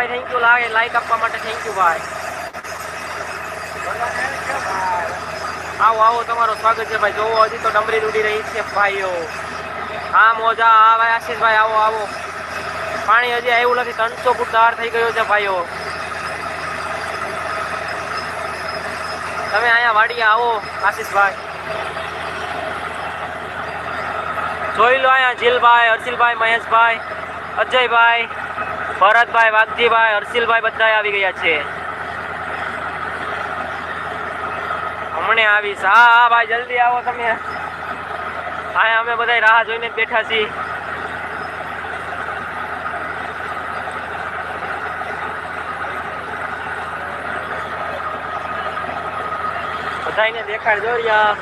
ભાઈ thank you લાગે. Like આપવા માટે થેન્ક યુ ભાઈ. આવો આવો, તમારું સ્વાગત છે, ભાઈ. જોવો, હજી તો ડમરી ઉડી રહી છે, ભાઈઓ. હા, મોજા, હા, ભાઈ, આશીષભાઈ, આવો આવો. પાણી હજી આવ્યું નથી. ત્રણસો ફૂટ ધાર થઈ ગયો છે, ભાઈઓ. તમે અહીંયા વાડીએ આવો, આશીષભાઈ. જોઈ લો અહીંયા જીલભાઈ અર્જિલભાઈ મહેશભાઈ, અજયભાઈ. ભરતભાઈ, વાઘજીભાઈ, હર્ષિલભાઈ બધા આવી ગયા છે. હમણે આવીશ હા હા, ભાઈ, જલ્દી આવો તમે. હા અમે બધા રાહ જોઈને બેઠા છીએ. બધાને દેખાડ જોરિયા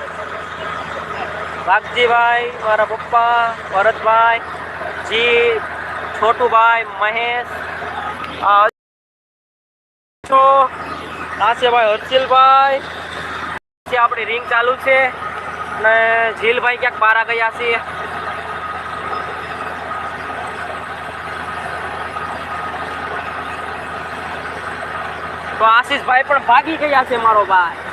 વાઘજીભાઈ, મારા પપ્પા, ભરતભાઈ, જી છોટુભાઈ મહેશ છો. આ છે ભાઈ હર્ષિલભાઈ. છે આપણી રિંગ ચાલુ છે. ને ઝીલભાઈ ક્યાંક બારા ગયા છે તો આશીષભાઈ પણ ભાગી ગયા છે મારો ભાઈ.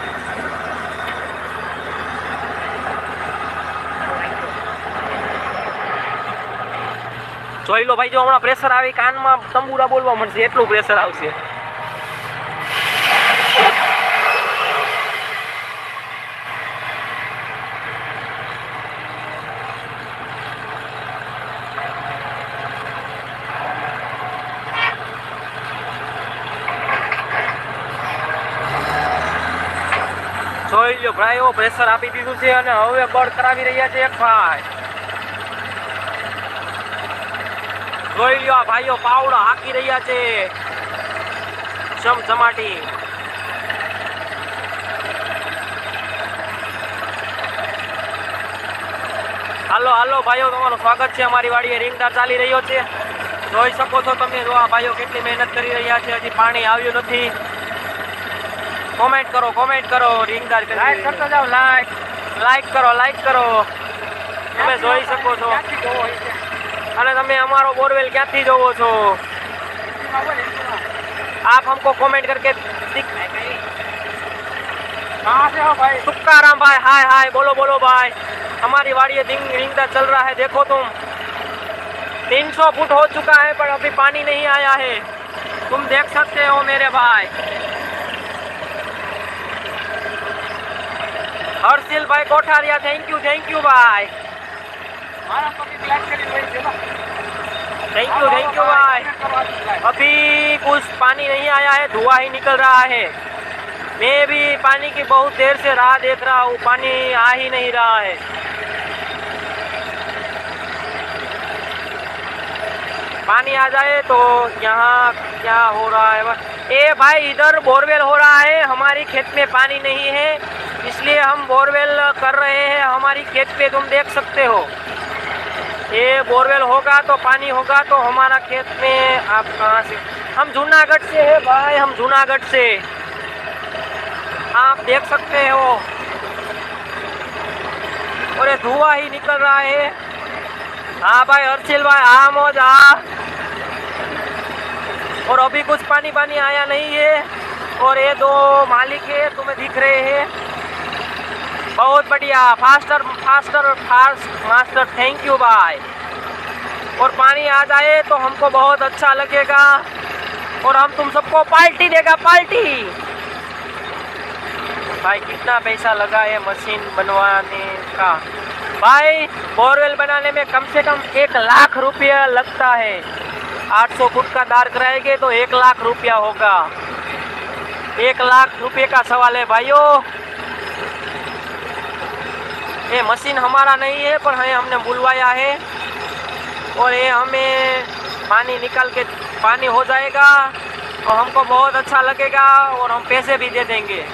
જોઈ લો ભાઈ, જો હમણાં પ્રેશર આવી, કાનમાં તંબુરા બોલવા મળશે, એટલું પ્રેશર આવશે. જોઈ લો ભાઈઓ પ્રેશર આપી દીધું છે અને હવે બળ કરાવી રહ્યા છે એક ભાઈ. જોઈ લ્યો આ ભાઈઓ પાવડો હાકી રહ્યા છે. ચમચમાટી હાલો હાલો ભાઈઓ તમારું સ્વાગત છે. અમારી વાડીએ રીંગદાર ચાલી રહ્યો છે. જોઈ શકો છો તમે જો આ ભાઈઓ કેટલી મહેનત કરી રહ્યા છે. હજી પાણી આવ્યું નથી. કોમેન્ટ કરો કોમેન્ટ કરો રીંગદાર લાઈક કરતા જાઓ લાઈક લાઈક કરો લાઈક કરો. તમે જોઈ શકો છો. અને તમે અમારો બોરવેલ ક્યાંથી જોવો છો आप हमको कमेंट करके दिख कहाँ से हो भाई तुक्काराम भाई हाय हाय बोलो बोलो भाई हमारी वाड़ी दिन रिंगदा चल रहा है देखो तुम 300 फुट हो चुका है पर अभी पानी नहीं आया है तुम देख सकते हो मेरे भाई हर्षिल भाई Kothariya thank you thank you भाई थैंक यू थैंक यू भाई अभी कुछ पानी नहीं आया है, धुआँ ही निकल रहा है। मैं भी पानी की बहुत देर से राह देख रहा हूँ, पानी आ ही नहीं रहा है। पानी आ जाए तो यहाँ क्या हो रहा है? ए भाई, इधर बोरवेल हो रहा है, हमारी खेत में पानी नहीं है, इसलिए हम बोरवेल कर रहे हैं, हमारी खेत पे तुम देख सकते हो। ये बोरवेल होगा तो पानी होगा तो हमारा खेत में आप कहाँ से हम जूनागढ़ से है भाई, हम जूनागढ़ से। आप देख सकते हो। और ये धुआँ ही निकल रहा है। हाँ भाई, हर्षिल भाई हाँ मौज हाँ। और अभी कुछ पानी पानी आया नहीं है। और ये दो मालिक है, तुम्हें दिख रहे हैं। बहुत बढ़िया। Faster faster fast master thank you भाई और पानी आ जाए तो हमको बहुत अच्छा लगेगा। और हम तुम सबको पार्टी देगा पार्टी भाई, कितना पैसा लगा है मशीन बनवाने का। भाई बोरवेल बनाने में कम से कम एक लाख रुपया लगता है। 800 फुट का दार कराएँगे तो एक लाख रुपया होगा। एक लाख रुपये का सवाल है, भाइयों। ये मशीन हमारा नहीं है, पर है हमने बुलवाया है। और ये हमें पानी निकाल के, पानी हो जाएगा, और हमको बहुत अच्छा लगेगा, और हम पैसे भी दे देंगे,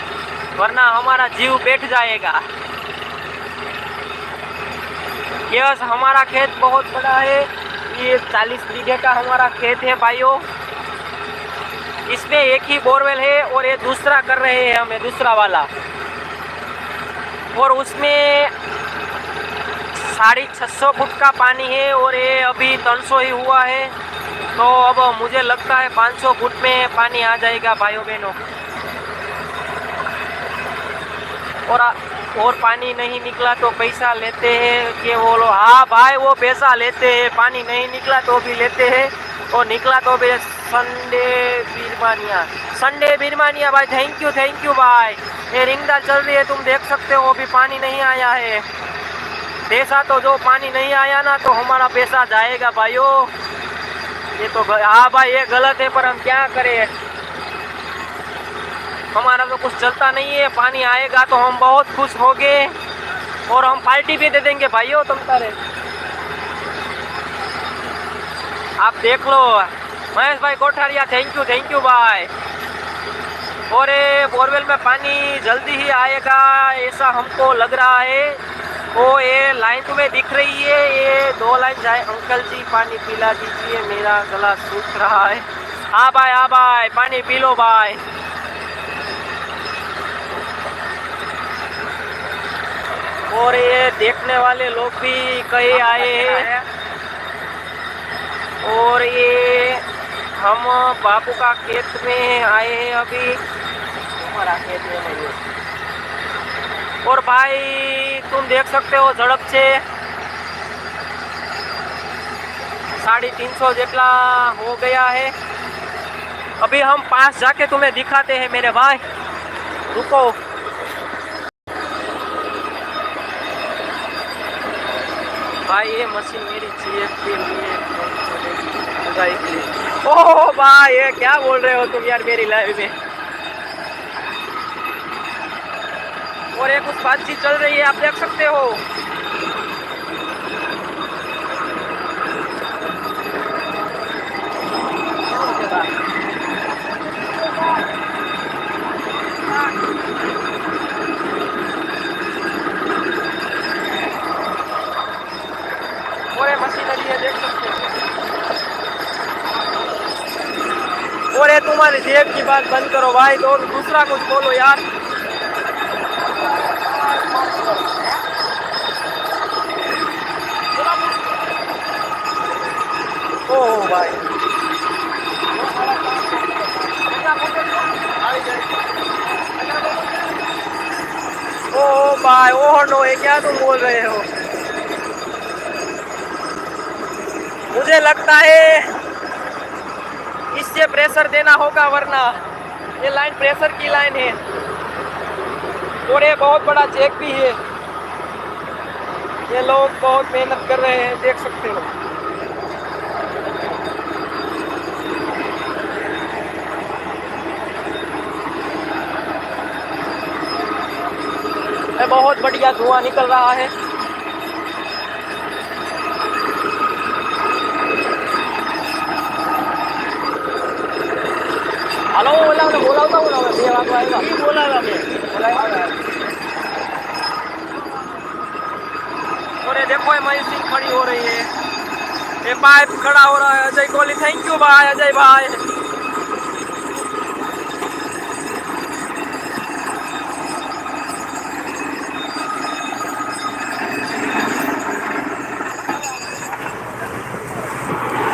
वरना हमारा जीव बैठ जाएगा। यस, हमारा खेत बहुत बड़ा है। ये चालीस बीघे का हमारा खेत है, भाइयों। इसमें एक ही बोरवेल है, और ये दूसरा कर रहे हैं हमें दूसरा वाला। और उसमें साढ़े छः सौ फुट का पानी है और ये अभी तीन ही हुआ है। तो अब मुझे लगता है 500 फुट में पानी आ जाएगा भाइयों बहनों। और और पानी नहीं निकला तो पैसा लेते हैं कि वो लोग हाँ भाई वो पैसा लेते हैं, पानी नहीं निकला तो भी लेते हैं। और निकला तो भी संडे बिरमानिया संडे बिरमानिया भाई थैंक यू थैंक यू भाई ये रिंगदार चल रही है, तुम देख सकते हो, अभी पानी नहीं आया है। पैसा तो जो पानी नहीं आया ना तो हमारा पैसा जाएगा, भाइयों। ये तो हाँ भाई, ये गलत है, पर हम क्या करें? हमारा तो कुछ चलता नहीं है, पानी आएगा तो हम बहुत खुश होंगे, और हम पार्टी भी दे देंगे, भाइयों, तुम तारे आप देख लो। महेश भाई Kothariya thank you thank you भाई और ये बोरवेल में पानी जल्दी ही आएगा, ऐसा हमको लग रहा है। वो ये लाइन तुम्हें दिख रही है, ये दो लाइन जाए, अंकल जी, पानी पिला दीजिए, मेरा गला सूख रहा है। हाँ भाई हाँ भाई पानी पी लो भाई। और ये देखने वाले लोग भी कई आए हैं। और ये हम बापू का खेत में आए हैं अभी। खेत में। और भाई, तुम देख सकते हो झड़प से। साढ़े तीन सौ जेटला हो गया है। अभी हम पास जाके तुम्हें दिखाते हैं, मेरे भाई। रुको। भाई, ये मशीन मेरी चाहिए के लिए। लगाई ओह भाई ये क्या बोल रहे हो तुम यार मेरी लाइफ में? और एक कुछ बातचीत चल रही है, आप देख सकते हो और ये मशीनरी है देख सकते हो और ये तुम्हारी जेब की बात बंद करो भाई तो दूसरा कुछ बोलो यार। ओह भाई। ओ भाई ओह नो ये क्या तुम बोल रहे हो? मुझे लगता है इससे प्रेशर देना होगा, वरना ये लाइन प्रेशर की लाइन है। और ये बहुत बड़ा चेक भी है। ये लोग बहुत मेहनत कर रहे हैं, देख सकते हो। बहुत बढ़िया धुआँ निकल रहा है। हेलो बोला बोला बोला होता बोला होता भैया बाबू आएगा नहीं बोला था मैं और ये देखो ये मयूर सिंह खड़ी हो रही है ये पाइप खड़ा हो रहा है अजय कोहली थैंक यू भाई अजय भाई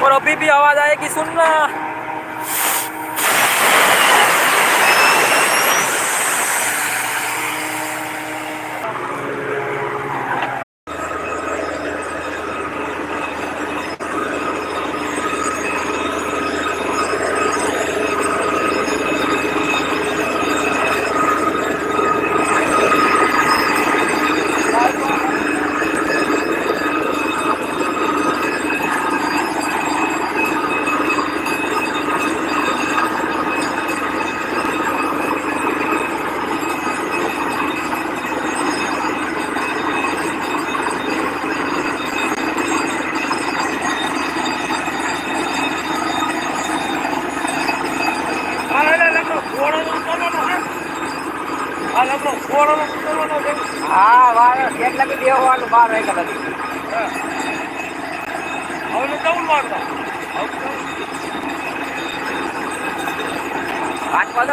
और अभी भी आवाज़ आएगी सुनना દેવાનું બાર રહી ગયા હવે ચૌદ મારતા હાથમાં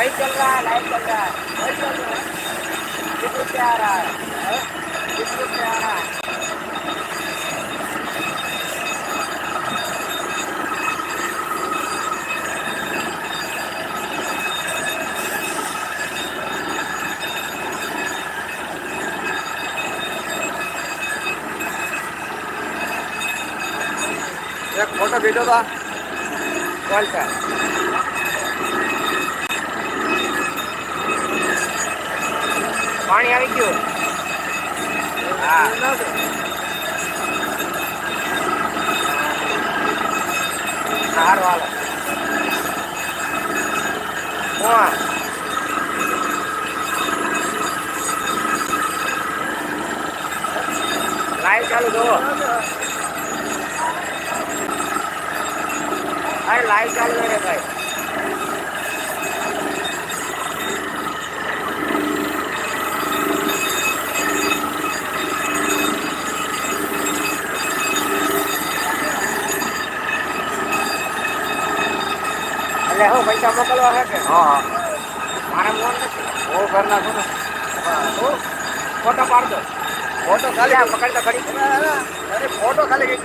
வைக்கல்லா லைக்கல்லா வைக்கல்லா இது பேரா இது பேரா ફોટો ભેટો તો કોલ છે પાણી આવી ગયું. હા. સારું હાલો. હા લાઈવ ચાલુ જુઓ અરે લાઈવ ચાલુ છે રે ભાઈ. એટલે હું પૈસા મોકલવા હે કે? હા મારે મોન નથી. હું ઘર ના? હું ફોટો પાડજો. ફોટો ખાલી પકડતા ખરી અરે ફોટો ખાલી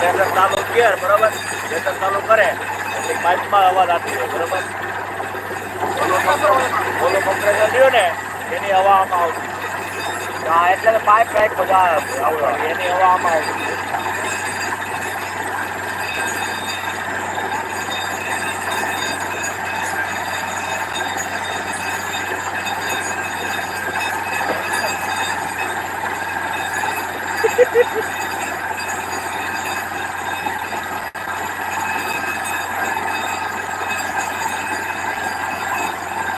અને ચાલુ કર, બરોબર? લેટર ચાલુ કરે એટલે પાઇપમાં હવા લાગતી હોય બરોબર? ઓલો કમ્પ્રેસર લ્યો ને, એની હવા આમાં આવતી હા, એટલે પાઇપ પાઇપ બધા એની હવા આમાં આવતી